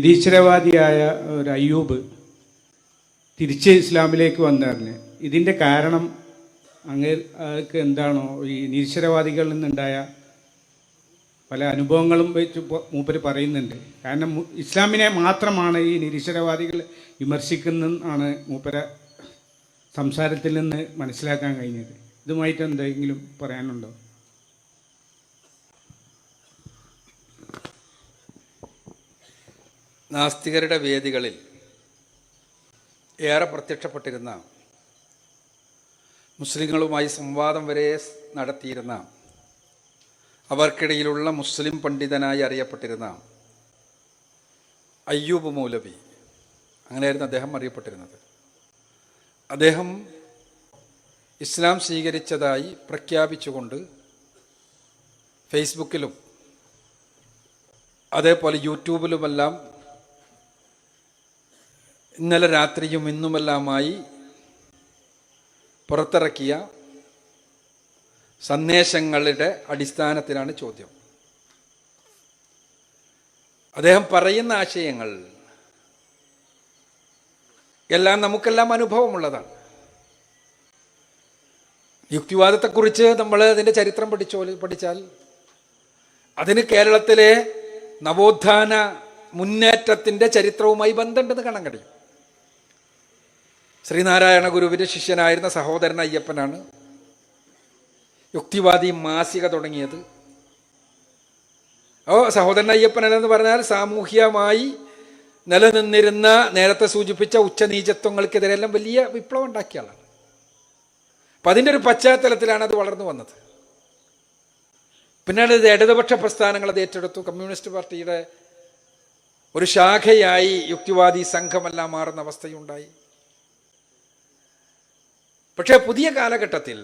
നിരീശ്വരവാദിയായ ഒരു അയ്യൂബ് തിരിച്ച് ഇസ്ലാമിലേക്ക് വന്നറിഞ്ഞ്. ഇതിന്റെ കാരണം അങ്ങേക്ക് എന്താണോ ഈ നിരീശ്വരവാദികളിൽ നിന്നുണ്ടായ പല അനുഭവങ്ങളും വെച്ച് മൂപ്പര് പറയുന്നുണ്ട്. കാരണം ഇസ്ലാമിനെ മാത്രമാണ് ഈ നിരീശ്വരവാദികൾ വിമർശിക്കുന്നതാണ് മൂപ്പര സംസാരത്തിൽ നിന്ന് മനസ്സിലാക്കാൻ കഴിഞ്ഞത്. ഇതുമായിട്ട് എന്തെങ്കിലും പറയാനുണ്ടോ? നാസ്തികരുടെ വേദികളിൽ ഏറെ പ്രത്യക്ഷപ്പെട്ടിരുന്ന മുസ്ലിങ്ങളുമായി സംവാദം വരെ നടത്തിയിരുന്ന അവർക്കിടയിലുള്ള മുസ്ലിം പണ്ഡിതനായി അറിയപ്പെട്ടിരുന്ന അയ്യൂബ് മൗലവി അങ്ങനെയായിരുന്നു അദ്ദേഹം അറിയപ്പെട്ടിരുന്നത്. അദ്ദേഹം ഇസ്ലാം സ്വീകരിച്ചതായി പ്രഖ്യാപിച്ചുകൊണ്ട് ഫേസ്ബുക്കിലും അതേപോലെ യൂട്യൂബിലുമെല്ലാം ഇന്നലെ രാത്രിയും ഇന്നുമെല്ലാമായി പുറത്തിറക്കിയ സന്ദേശങ്ങളുടെ അടിസ്ഥാനത്തിലാണ് ചോദ്യം. അദ്ദേഹം പറയുന്ന ആശയങ്ങൾ എല്ലാം നമുക്കെല്ലാം അനുഭവമുള്ളതാണ്. യുക്തിവാദത്തെക്കുറിച്ച് നമ്മൾ അതിന്റെ ചരിത്രം പഠിച്ചോ പഠിച്ചാൽ അതിന് കേരളത്തിലെ നവോത്ഥാന മുന്നേറ്റത്തിന്റെ ചരിത്രവുമായി ബന്ധമുണ്ടെന്ന് കാണാൻ കഴിയും. ശ്രീനാരായണ ഗുരുവിന്റെ ശിഷ്യനായിരുന്ന സഹോദരൻ അയ്യപ്പനാണ് യുക്തിവാദി മാസിക തുടങ്ങിയത്. അപ്പോൾ സഹോദരൻ അയ്യപ്പൻ എന്ന് പറഞ്ഞാൽ സാമൂഹ്യമായി നിലനിന്നിരുന്ന നേരത്തെ സൂചിപ്പിച്ച ഉച്ചനീചത്വങ്ങൾക്കെതിരെല്ലാം വലിയ വിപ്ലവം ഉണ്ടാക്കിയ ആളാണ്. അപ്പം അതിന്റെ ഒരു പശ്ചാത്തലത്തിലാണ് അത് വളർന്നു വന്നത്. പിന്നീട് ഇത് ഇടതുപക്ഷ പ്രസ്ഥാനങ്ങൾ അത് ഏറ്റെടുത്തു. കമ്മ്യൂണിസ്റ്റ് പാർട്ടിയുടെ ഒരു ശാഖയായി യുക്തിവാദി സംഘമെല്ലാം മാറുന്ന അവസ്ഥയുണ്ടായി. പക്ഷേ പുതിയ കാലഘട്ടത്തിൽ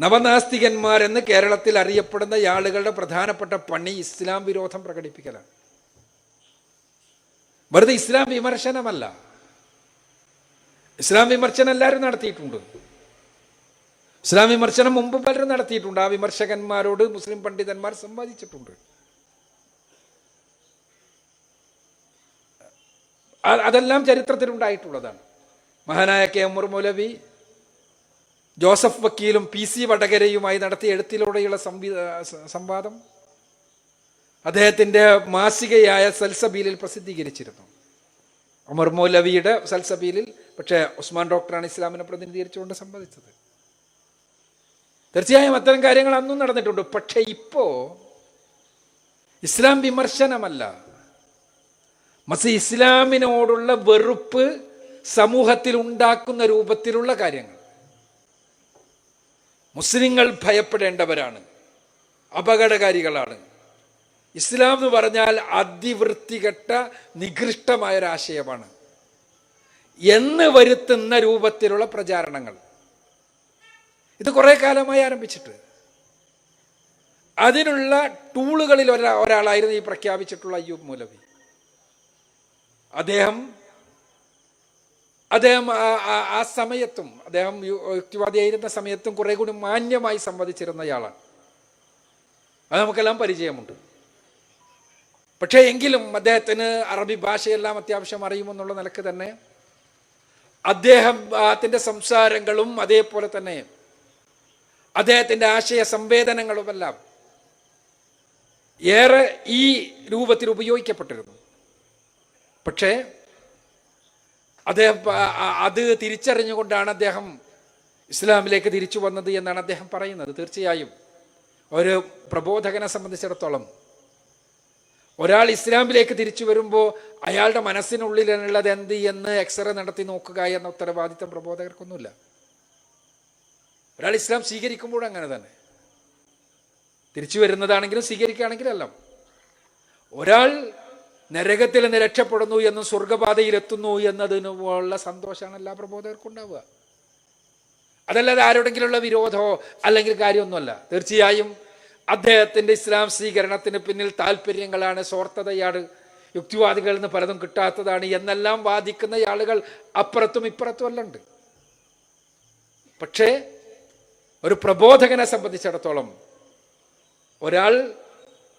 നവനാസ്തികന്മാരെന്ന് കേരളത്തിൽ അറിയപ്പെടുന്ന ആളുകളുടെ പ്രധാനപ്പെട്ട പണി ഇസ്ലാം വിരോധം പ്രകടിപ്പിക്കലാണ്. വെറുതെ ഇസ്ലാം വിമർശനമല്ല. ഇസ്ലാം വിമർശനം എല്ലാവരും നടത്തിയിട്ടുണ്ട്. ഇസ്ലാം വിമർശനം മുമ്പ് പലരും നടത്തിയിട്ടുണ്ട്. ആ വിമർശകന്മാരോട് മുസ്ലിം പണ്ഡിതന്മാർ സംവാദിച്ചിട്ടുണ്ട്. അതെല്ലാം ചരിത്രത്തിലുണ്ടായിട്ടുള്ളതാണ്. മഹാനായ കെ എം മൗലവി ജോസഫ് വക്കീലും പി സി വടകരയുമായി നടത്തിയ എഴുത്തിലൂടെയുള്ള സംവാദം അദ്ദേഹത്തിന്റെ മാസികയായ സൽസബീലിൽ പ്രസിദ്ധീകരിച്ചിരുന്നു. അമർ മൗലവിയുടെ സൽസബീലിൽ പക്ഷേ ഉസ്മാൻ ഡോക്ടറാണ് ഇസ്ലാമിനെ പ്രതിനിധീകരിച്ചുകൊണ്ട് സംവദിച്ചത്. തീർച്ചയായും അത്തരം കാര്യങ്ങൾ അന്നും നടന്നിട്ടുണ്ട്. പക്ഷേ ഇപ്പോൾ ഇസ്ലാം വിമർശനമല്ല. മസി ഇസ്ലാമിനോടുള്ള വെറുപ്പ് സമൂഹത്തിൽ ഉണ്ടാക്കുന്ന രൂപത്തിലുള്ള കാര്യങ്ങൾ. മുസ്ലിങ്ങൾ ഭയപ്പെടേണ്ടവരാണ്. അപകടകാരികളാണ്. ഇസ്ലാം എന്ന് പറഞ്ഞാൽ അതിവൃത്തികെട്ട നികൃഷ്ടമായ ഒരാശയമാണ് എന്ന് വരുത്തുന്ന രൂപത്തിലുള്ള പ്രചാരണങ്ങൾ. ഇത് കുറെ കാലമായി ആരംഭിച്ചിട്ട്. അതിനുള്ള ടൂളുകളിൽ ഒരാ ഒരാളായിരുന്നു ഈ പ്രഖ്യാപിച്ചിട്ടുള്ള അയ്യൂബ് മൂലവി. അദ്ദേഹം അദ്ദേഹം ആ- സമയത്തും അദ്ദേഹം യുക്തിവാദിയായിരുന്ന സമയത്തും കുറേ കൂടി മാന്യമായി സംവദിച്ചിരുന്നയാളാണ് അത് നമുക്കെല്ലാം പരിചയമുണ്ട്. പക്ഷേ എങ്കിലും അദ്ദേഹത്തിന് അറബി ഭാഷയെല്ലാം അത്യാവശ്യം അറിയുമെന്നുള്ള നിലയ്ക്ക് തന്നെ അദ്ദേഹം അദ്ദേഹത്തിന്റെ സംസാരങ്ങളും അതേപോലെ തന്നെ അദ്ദേഹത്തിന്റെ ആശയ സംവേദനങ്ങളുമെല്ലാം ഏറെ ഈ രൂപത്തിൽ ഉപയോഗിക്കപ്പെട്ടിരുന്നു. പക്ഷേ അദ്ദേഹം അത് തിരിച്ചറിഞ്ഞുകൊണ്ടാണ് അദ്ദേഹം ഇസ്ലാമിലേക്ക് തിരിച്ചു വന്നത് എന്നാണ് അദ്ദേഹം പറയുന്നത് തീർച്ചയായും. ഒരു പ്രബോധകനെ സംബന്ധിച്ചിടത്തോളം ഒരാൾ ഇസ്ലാമിലേക്ക് തിരിച്ചു വരുമ്പോൾ അയാളുടെ മനസ്സിനുള്ളിലുള്ളത് എന്ത് എന്ന് എക്സ്റേ നടത്തി നോക്കുക എന്ന ഉത്തരവാദിത്തം പ്രബോധകർക്കൊന്നുമില്ല. ഒരാൾ ഇസ്ലാം സ്വീകരിക്കുമ്പോഴും അങ്ങനെ തന്നെ. തിരിച്ചു വരുന്നതാണെങ്കിലും സ്വീകരിക്കുകയാണെങ്കിലും ഒരാൾ നരകത്തിൽ നിന്ന് രക്ഷപ്പെടുന്നു എന്നും സ്വർഗപാതയിലെത്തുന്നു എന്നതിനുള്ള സന്തോഷമാണ് എല്ലാ പ്രബോധകർക്കും ഉണ്ടാവുക. അതല്ലാതെ ആരോടെങ്കിലുള്ള വിരോധമോ അല്ലെങ്കിൽ കാര്യമൊന്നുമല്ല. തീർച്ചയായും അദ്ദേഹത്തിന്റെ ഇസ്ലാം സ്വീകരണത്തിന് പിന്നിൽ താല്പര്യങ്ങളാണ് സ്വാർത്ഥതയാണ് യുക്തിവാദികളിൽ നിന്ന് പലതും കിട്ടാത്തതാണ് എന്നെല്ലാം വാദിക്കുന്ന ആളുകൾ അപ്പുറത്തും ഇപ്പുറത്തും അല്ല ഉണ്ട് പക്ഷേ ഒരു പ്രബോധകനെ സംബന്ധിച്ചിടത്തോളം ഒരാൾ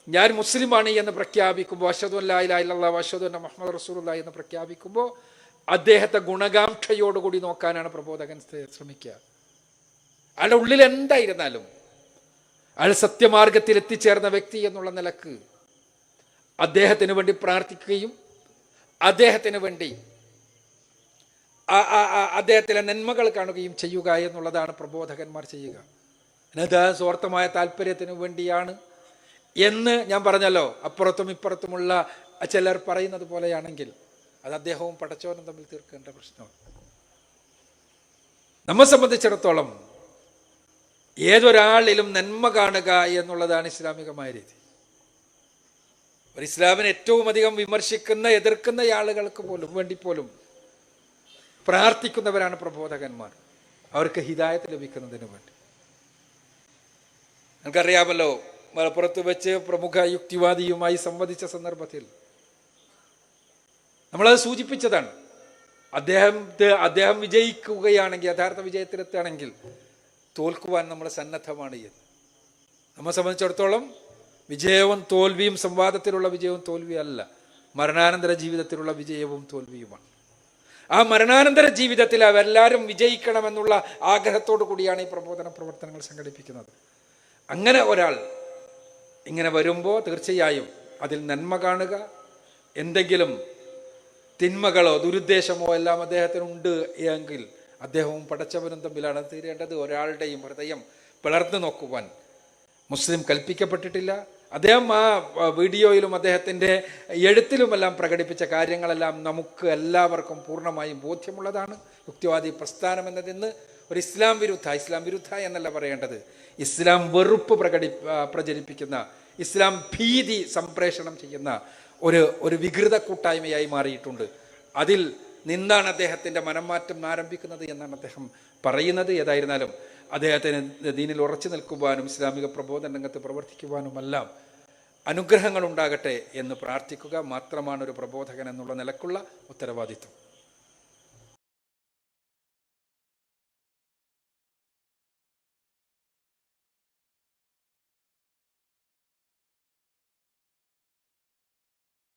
ഞാൻ മുസ്ലിമാണ് എന്ന് പ്രഖ്യാപിക്കുമ്പോൾ അഷദു അല്ലാ അഷദു അന്ന മുഹമ്മദ് റസൂലുള്ള എന്ന് പ്രഖ്യാപിക്കുമ്പോൾ അദ്ദേഹത്തെ ഗുണകാംക്ഷയോടുകൂടി നോക്കാനാണ് പ്രബോധകൻ ശ്രമിക്കുക. അയാളുടെ ഉള്ളിൽ എന്തായിരുന്നാലും അയാൾ സത്യമാർഗത്തിൽ എത്തിച്ചേർന്ന വ്യക്തി എന്നുള്ള നിലയ്ക്ക് അദ്ദേഹത്തിന് വേണ്ടി പ്രാർത്ഥിക്കുകയും അദ്ദേഹത്തിന് വേണ്ടി അദ്ദേഹത്തിലെ നന്മകൾ കാണുകയും ചെയ്യുക എന്നുള്ളതാണ് പ്രബോധകന്മാർ ചെയ്യുക. അത് സ്വാർത്ഥമായ താല്പര്യത്തിന് വേണ്ടിയാണ് എന്ന് ഞാൻ പറഞ്ഞല്ലോ. അപ്പുറത്തും ഇപ്പുറത്തുമുള്ള ചിലർ പറയുന്നത് പോലെയാണെങ്കിൽ അത് അദ്ദേഹവും പടച്ചവനും തമ്മിൽ തീർക്കേണ്ട പ്രശ്നമാണ്. നമ്മെ സംബന്ധിച്ചിടത്തോളം ഏതൊരാളിലും നന്മ കാണുക എന്നുള്ളതാണ് ഇസ്ലാമികമായ രീതി. ഒരു ഇസ്ലാമിനെ ഏറ്റവും അധികം വിമർശിക്കുന്ന എതിർക്കുന്ന ആളുകൾക്ക് പോലും വേണ്ടി പോലും പ്രാർത്ഥിക്കുന്നവരാണ് പ്രബോധകന്മാർ. അവർക്ക് ഹിദായത്ത് ലഭിക്കുന്നതിന് വേണ്ടി. നിങ്ങൾക്കറിയാമല്ലോ മലപ്പുറത്ത് വെച്ച് പ്രമുഖ യുക്തിവാദിയുമായി സംവദിച്ച സന്ദർഭത്തിൽ നമ്മളത് സൂചിപ്പിച്ചതാണ്. അദ്ദേഹം അദ്ദേഹം വിജയിക്കുകയാണെങ്കിൽ യഥാർത്ഥ വിജയത്തിലെത്തുകയാണെങ്കിൽ തോൽക്കുവാൻ നമ്മൾ സന്നദ്ധമാണ് എന്ന്. നമ്മെ സംബന്ധിച്ചിടത്തോളം വിജയവും തോൽവിയും സംവാദത്തിലുള്ള വിജയവും തോൽവിയല്ല. മരണാനന്തര ജീവിതത്തിലുള്ള വിജയവും തോൽവിയുമാണ്. ആ മരണാനന്തര ജീവിതത്തിൽ അവരെല്ലാവരും വിജയിക്കണമെന്നുള്ള ആഗ്രഹത്തോടു കൂടിയാണ് ഈ പ്രബോധന പ്രവർത്തനങ്ങൾ സംഘടിപ്പിക്കുന്നത്. അങ്ങനെ ഒരാൾ ഇങ്ങനെ വരുമ്പോൾ തീർച്ചയായും അതിൽ നന്മ കാണുക. എന്തെങ്കിലും തിന്മകളോ ദുരുദ്ദേശമോ എല്ലാം അദ്ദേഹത്തിനുണ്ട് എങ്കിൽ അദ്ദേഹവും പടച്ചവനും തമ്മിലാണ് തീരേണ്ടത്. ഒരാളുടെയും ഹൃദയം പിളർന്നു നോക്കുവാൻ മുസ്ലിം കൽപ്പിക്കപ്പെട്ടിട്ടില്ല. അദ്ദേഹം ആ വീഡിയോയിലും അദ്ദേഹത്തിന്റെ എഴുത്തിലുമെല്ലാം പ്രകടിപ്പിച്ച കാര്യങ്ങളെല്ലാം നമുക്ക് എല്ലാവർക്കും പൂർണമായും ബോധ്യമുള്ളതാണ്. യുക്തിവാദി പ്രസ്ഥാനം എന്നതിന്ന് ഒരു ഇസ്ലാം വിരുദ്ധ ഇസ്ലാം വിരുദ്ധ എന്നല്ല പറയേണ്ടത്. ഇസ്ലാം വെറുപ്പ് പ്രകടി പ്രചരിപ്പിക്കുന്ന ഇസ്ലാം ഭീതി സംപ്രേഷണം ചെയ്യുന്ന ഒരു ഒരു വികൃത കൂട്ടായ്മയായി മാറിയിട്ടുണ്ട്. അതിൽ നിന്നാണ് അദ്ദേഹത്തിന്റെ മനംമാറ്റം ആരംഭിക്കുന്നത് എന്നാണ് അദ്ദേഹം പറയുന്നത്. ഏതായിരുന്നാലും അദ്ദേഹത്തിന് ദീനിൽ ഉറച്ചു നിൽക്കുവാനും ഇസ്ലാമിക പ്രബോധന രംഗത്ത് പ്രവർത്തിക്കുവാനുമെല്ലാം അനുഗ്രഹങ്ങൾ ഉണ്ടാകട്ടെ എന്ന് പ്രാർത്ഥിക്കുക മാത്രമാണ് ഒരു പ്രബോധകൻ എന്നുള്ള നിലക്കുള്ള ഉത്തരവാദിത്വം.